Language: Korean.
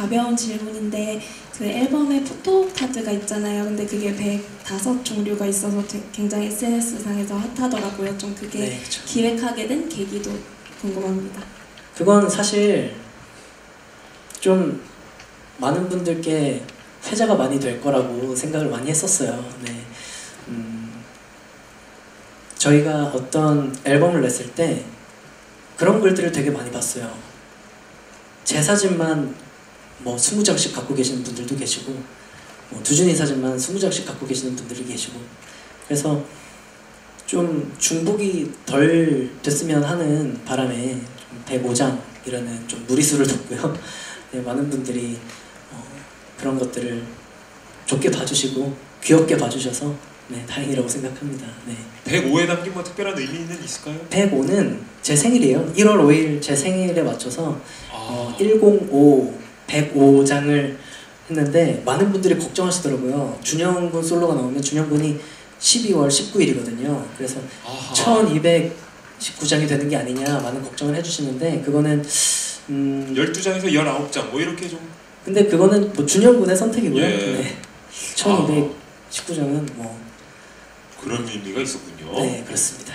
가벼운 질문인데 그 앨범에 포토 카드가 있잖아요. 근데 그게 105 종류가 있어서 되- 굉장히 SNS상에서 핫하더라고요. 좀 그게 네, 그렇죠. 기획하게 된 계기도 궁금합니다. 그건 사실 좀 많은 분들께 회자가 많이 될 거라고 생각을 많이 했었어요. 네. 음, 저희가 어떤 앨범을 냈을 때 그런 글들을 되게 많이 봤어요. 제 사진만 뭐 20장씩 갖고 계시는 분들도 계시고 뭐 두준이 사진만 20장씩 갖고 계시는 분들이 계시고 그래서 좀 중복이 덜 됐으면 하는 바람에 105장이라는 좀 무리수를 뒀고요. 네, 많은 분들이 어, 그런 것들을 좋게 봐주시고 귀엽게 봐주셔서 네, 다행이라고 생각합니다. 네. 105에 담긴 뭐 특별한 의미는 있을까요? 105는 제 생일이에요. 1월 5일 제 생일에 맞춰서 어, 아, 105, 105장을 했는데 많은 분들이 걱정하시더라고요. 준영 군 솔로가 나오면 준영 군이 12월 19일이거든요. 그래서 아하. 1219장이 되는 게 아니냐 많은 걱정을 해주시는데 그거는 음 12장에서 19장 뭐 이렇게 좀 근데 그거는 뭐 준영 군의 선택이고요. 예. 네. 1219장은 뭐 그런 의미가 있었군요. 네 그렇습니다.